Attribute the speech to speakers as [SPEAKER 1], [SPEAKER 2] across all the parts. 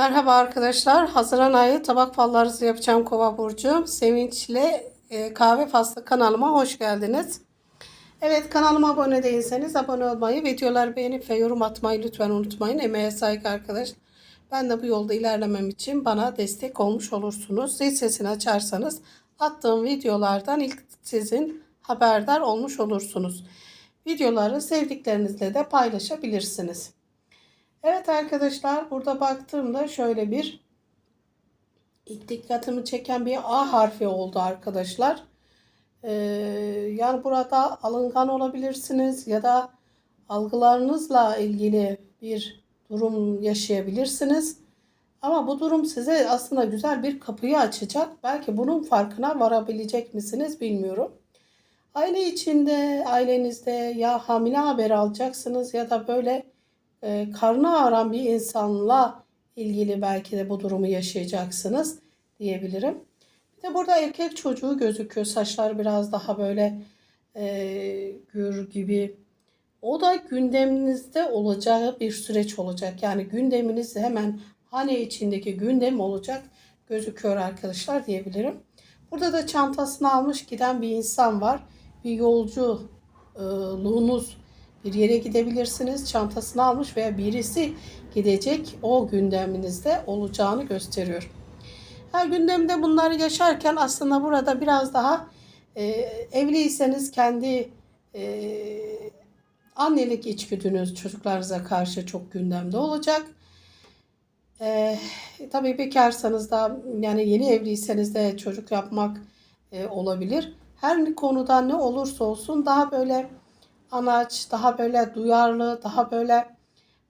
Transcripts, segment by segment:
[SPEAKER 1] Merhaba arkadaşlar. Haziran ayı tabak fallarınızı yapacağım Kova burcu. Sevinçle e, kahve faslı kanalıma hoş geldiniz. Evet kanalıma abone değilseniz abone olmayı, videoları beğenip ve yorum atmayı lütfen unutmayın. Emeğe saygı arkadaş. Ben de bu yolda ilerlemem için bana destek olmuş olursunuz. Zil sesini açarsanız attığım videolardan ilk sizin haberdar olmuş olursunuz. Videoları sevdiklerinizle de paylaşabilirsiniz. Evet arkadaşlar burada baktığımda şöyle bir ilk dikkatimi çeken bir A harfi oldu arkadaşlar. Ee, yani burada alıngan olabilirsiniz ya da algılarınızla ilgili bir durum yaşayabilirsiniz. Ama bu durum size aslında güzel bir kapıyı açacak. Belki bunun farkına varabilecek misiniz bilmiyorum. Aile içinde, ailenizde ya hamile haber alacaksınız ya da böyle e, karnı ağrıyan bir insanla ilgili belki de bu durumu yaşayacaksınız diyebilirim. Bir de burada erkek çocuğu gözüküyor. Saçlar biraz daha böyle e, gür gibi. O da gündeminizde olacağı bir süreç olacak. Yani gündeminiz hemen hane içindeki gündem olacak gözüküyor arkadaşlar diyebilirim. Burada da çantasını almış giden bir insan var. Bir yolculuğunuz bir yere gidebilirsiniz. Çantasını almış veya birisi gidecek o gündeminizde olacağını gösteriyor. Her gündemde bunları yaşarken aslında burada biraz daha e, evliyseniz kendi e, annelik içgüdünüz çocuklarınıza karşı çok gündemde olacak. E, tabii bekarsanız da yani yeni evliyseniz de çocuk yapmak e, olabilir. Her konuda ne olursa olsun daha böyle anaç, daha böyle duyarlı, daha böyle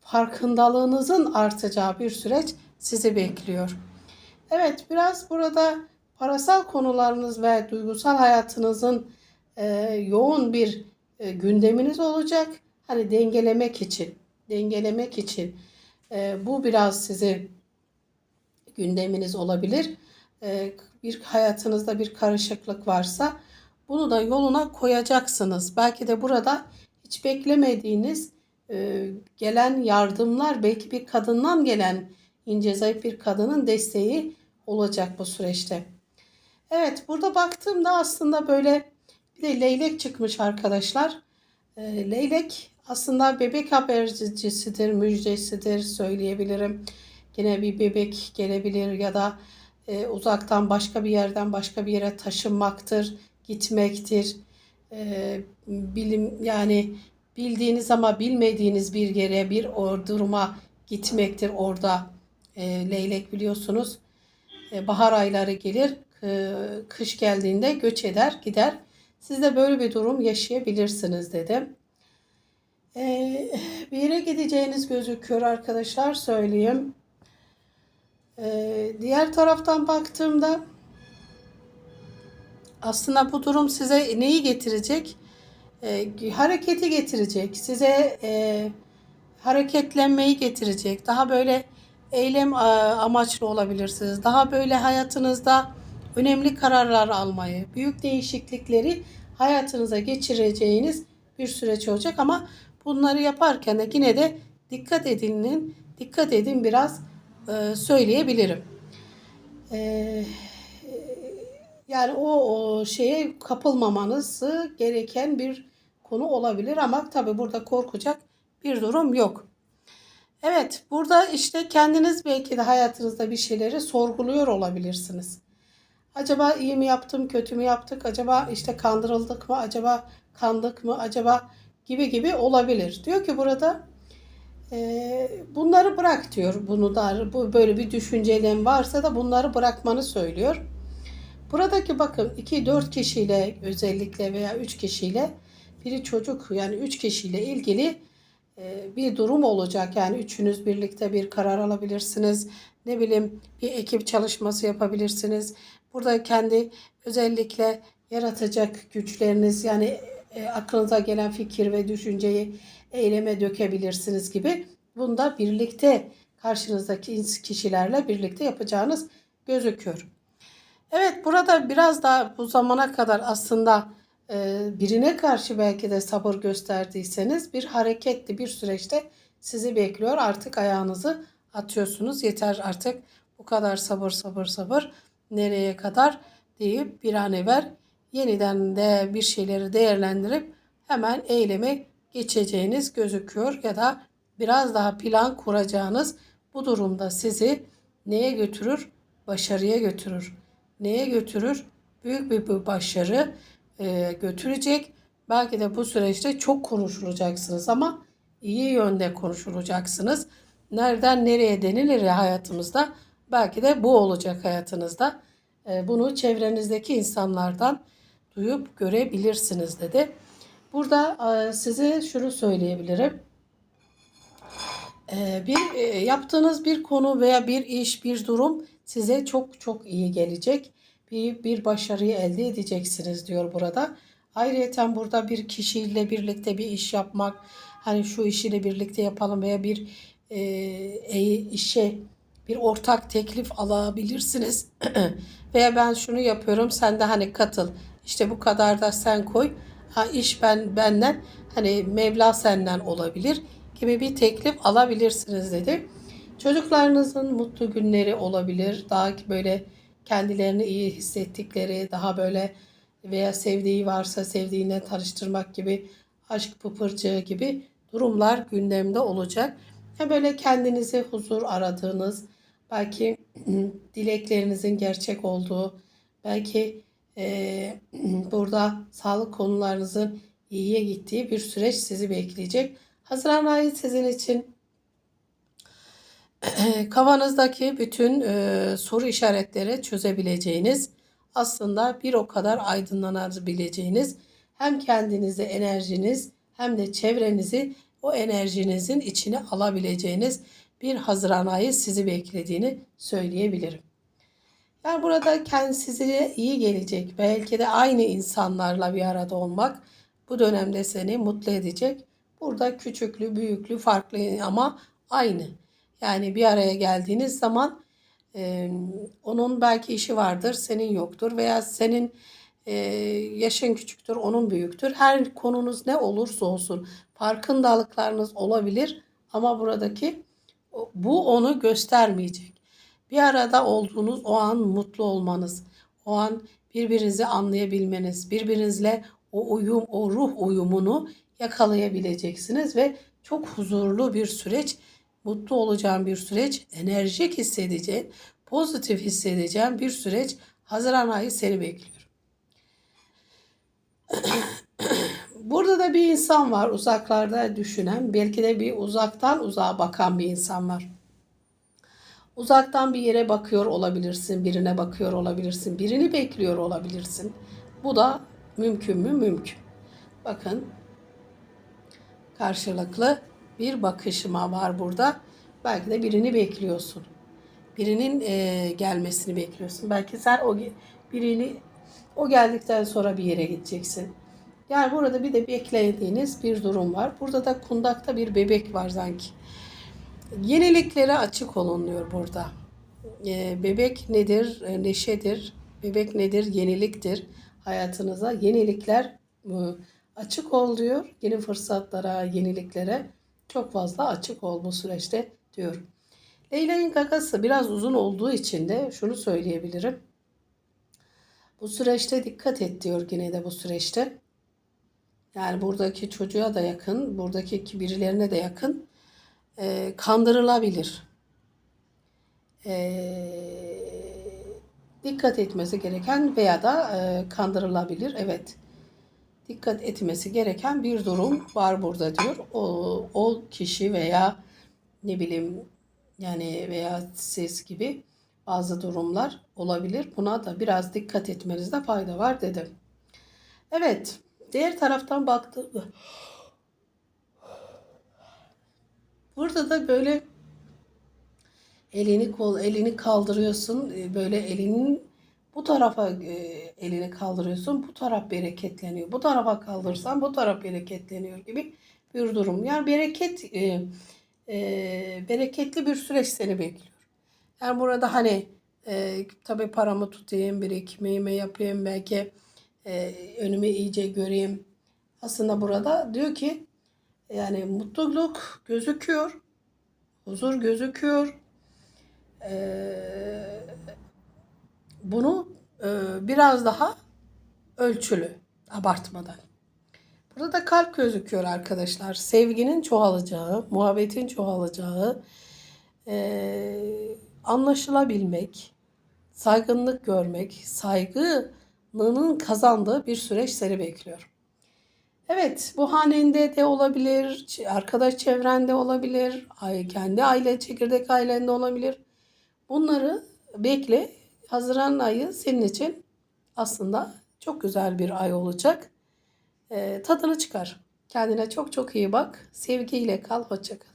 [SPEAKER 1] farkındalığınızın artacağı bir süreç sizi bekliyor. Evet, biraz burada parasal konularınız ve duygusal hayatınızın e, yoğun bir e, gündeminiz olacak. Hani dengelemek için, dengelemek için e, bu biraz sizi gündeminiz olabilir. E, bir hayatınızda bir karışıklık varsa bunu da yoluna koyacaksınız. Belki de burada hiç beklemediğiniz e, gelen yardımlar, belki bir kadından gelen ince zayıf bir kadının desteği olacak bu süreçte. Evet burada baktığımda aslında böyle bir de leylek çıkmış arkadaşlar. E, leylek aslında bebek habercisidir, müjdesidir söyleyebilirim. Yine bir bebek gelebilir ya da e, uzaktan başka bir yerden başka bir yere taşınmaktır gitmektir. E, bilim yani bildiğiniz ama bilmediğiniz bir yere bir or duruma gitmektir orada. E, leylek biliyorsunuz e, bahar ayları gelir e, kış geldiğinde göç eder gider. Siz de böyle bir durum yaşayabilirsiniz dedim. E, bir yere gideceğiniz gözüküyor arkadaşlar söyleyeyim. E, diğer taraftan baktığımda aslında bu durum size neyi getirecek? E, hareketi getirecek. Size e, hareketlenmeyi getirecek. Daha böyle eylem amaçlı olabilirsiniz. Daha böyle hayatınızda önemli kararlar almayı, büyük değişiklikleri hayatınıza geçireceğiniz bir süreç olacak ama bunları yaparken de yine de dikkat edinin, dikkat edin biraz e, söyleyebilirim. Eee yani o, o şeye kapılmamanızı gereken bir konu olabilir ama tabi burada korkacak bir durum yok. Evet burada işte kendiniz belki de hayatınızda bir şeyleri sorguluyor olabilirsiniz. Acaba iyi mi yaptım, kötü mü yaptık? Acaba işte kandırıldık mı? Acaba kandık mı? Acaba gibi gibi olabilir. Diyor ki burada e, bunları bırak diyor. Bunu da bu böyle bir düşüncelerin varsa da bunları bırakmanı söylüyor. Buradaki bakın 2-4 kişiyle özellikle veya 3 kişiyle biri çocuk yani 3 kişiyle ilgili e, bir durum olacak. Yani üçünüz birlikte bir karar alabilirsiniz. Ne bileyim bir ekip çalışması yapabilirsiniz. Burada kendi özellikle yaratacak güçleriniz yani e, aklınıza gelen fikir ve düşünceyi eyleme dökebilirsiniz gibi. Bunda birlikte karşınızdaki kişilerle birlikte yapacağınız gözüküyor. Evet burada biraz da bu zamana kadar aslında e, birine karşı belki de sabır gösterdiyseniz bir hareketli bir süreçte sizi bekliyor. Artık ayağınızı atıyorsunuz. Yeter artık bu kadar sabır sabır sabır nereye kadar deyip bir an evvel yeniden de bir şeyleri değerlendirip hemen eyleme geçeceğiniz gözüküyor ya da biraz daha plan kuracağınız bu durumda sizi neye götürür? Başarıya götürür. Neye götürür? Büyük bir başarı e, götürecek. Belki de bu süreçte çok konuşulacaksınız ama iyi yönde konuşulacaksınız. Nereden nereye denilir ya hayatımızda? Belki de bu olacak hayatınızda. E, bunu çevrenizdeki insanlardan duyup görebilirsiniz dedi. Burada e, size şunu söyleyebilirim. Bir yaptığınız bir konu veya bir iş, bir durum size çok çok iyi gelecek. Bir, bir başarıyı elde edeceksiniz diyor burada. Ayrıca burada bir kişiyle birlikte bir iş yapmak, hani şu işiyle birlikte yapalım veya bir e, e, işe bir ortak teklif alabilirsiniz. veya ben şunu yapıyorum sen de hani katıl. İşte bu kadar da sen koy. Ha iş ben benden hani Mevla senden olabilir gibi bir teklif alabilirsiniz dedi. Çocuklarınızın mutlu günleri olabilir. Daha ki böyle kendilerini iyi hissettikleri, daha böyle veya sevdiği varsa sevdiğine tanıştırmak gibi, aşk pıpırcığı gibi durumlar gündemde olacak. Ya böyle kendinizi huzur aradığınız, belki dileklerinizin gerçek olduğu, belki e, burada sağlık konularınızın iyiye gittiği bir süreç sizi bekleyecek. Haziran ayı sizin için kafanızdaki bütün e, soru işaretleri çözebileceğiniz, aslında bir o kadar aydınlanabileceğiniz, hem kendinizi, enerjiniz hem de çevrenizi o enerjinizin içine alabileceğiniz bir Haziran ayı sizi beklediğini söyleyebilirim. Yani burada kendi iyi gelecek. Belki de aynı insanlarla bir arada olmak bu dönemde seni mutlu edecek. Burada küçüklü, büyüklü, farklı ama aynı. Yani bir araya geldiğiniz zaman e, onun belki işi vardır, senin yoktur veya senin e, yaşın küçüktür, onun büyüktür. Her konunuz ne olursa olsun farkındalıklarınız olabilir ama buradaki bu onu göstermeyecek. Bir arada olduğunuz o an mutlu olmanız, o an birbirinizi anlayabilmeniz, birbirinizle o uyum, o ruh uyumunu yakalayabileceksiniz ve çok huzurlu bir süreç, mutlu olacağım bir süreç, enerjik hissedeceğin, pozitif hissedeceğin bir süreç Haziran ayı seni bekliyor. Burada da bir insan var uzaklarda düşünen, belki de bir uzaktan uzağa bakan bir insan var. Uzaktan bir yere bakıyor olabilirsin, birine bakıyor olabilirsin, birini bekliyor olabilirsin. Bu da mümkün mü? Mümkün. Bakın karşılıklı bir bakışma var burada. Belki de birini bekliyorsun. Birinin e, gelmesini bekliyorsun. Belki sen o birini o geldikten sonra bir yere gideceksin. Yani burada bir de beklediğiniz bir durum var. Burada da kundakta bir bebek var sanki. Yeniliklere açık olunluyor burada. E, bebek nedir? E, neşedir. Bebek nedir? Yeniliktir. Hayatınıza yenilikler e, açık ol diyor. Yeni fırsatlara, yeniliklere çok fazla açık ol bu süreçte diyor. Leyla'nın gagası biraz uzun olduğu için de şunu söyleyebilirim. Bu süreçte dikkat et diyor yine de bu süreçte. Yani buradaki çocuğa da yakın, buradaki birilerine de yakın e, kandırılabilir. E, dikkat etmesi gereken veya da e, kandırılabilir. Evet. Dikkat etmesi gereken bir durum var burada diyor. O, o kişi veya ne bileyim yani veya siz gibi bazı durumlar olabilir. Buna da biraz dikkat etmenizde fayda var dedim. Evet. Diğer taraftan baktığımda burada da böyle elini kol elini kaldırıyorsun böyle elinin bu tarafa e, elini kaldırıyorsun bu taraf bereketleniyor. Bu tarafa kaldırsan bu taraf bereketleniyor gibi bir durum. Yani bereket e, e, bereketli bir süreç seni bekliyor. Yani burada hani e, tabi paramı tutayım birikimimi yapayım belki e, önümü iyice göreyim. Aslında burada diyor ki yani mutluluk gözüküyor huzur gözüküyor. Ee, bunu e, biraz daha ölçülü, abartmadan. Burada da kalp gözüküyor arkadaşlar. Sevginin çoğalacağı, muhabbetin çoğalacağı, e, anlaşılabilmek, saygınlık görmek, saygının kazandığı bir süreç seni bekliyor. Evet, bu hanende de olabilir, arkadaş çevrende olabilir, kendi aile, çekirdek ailende olabilir. Bunları bekle. Haziran ayı senin için aslında çok güzel bir ay olacak. Ee, tadını çıkar. Kendine çok çok iyi bak. Sevgiyle kal. Hoşça kal.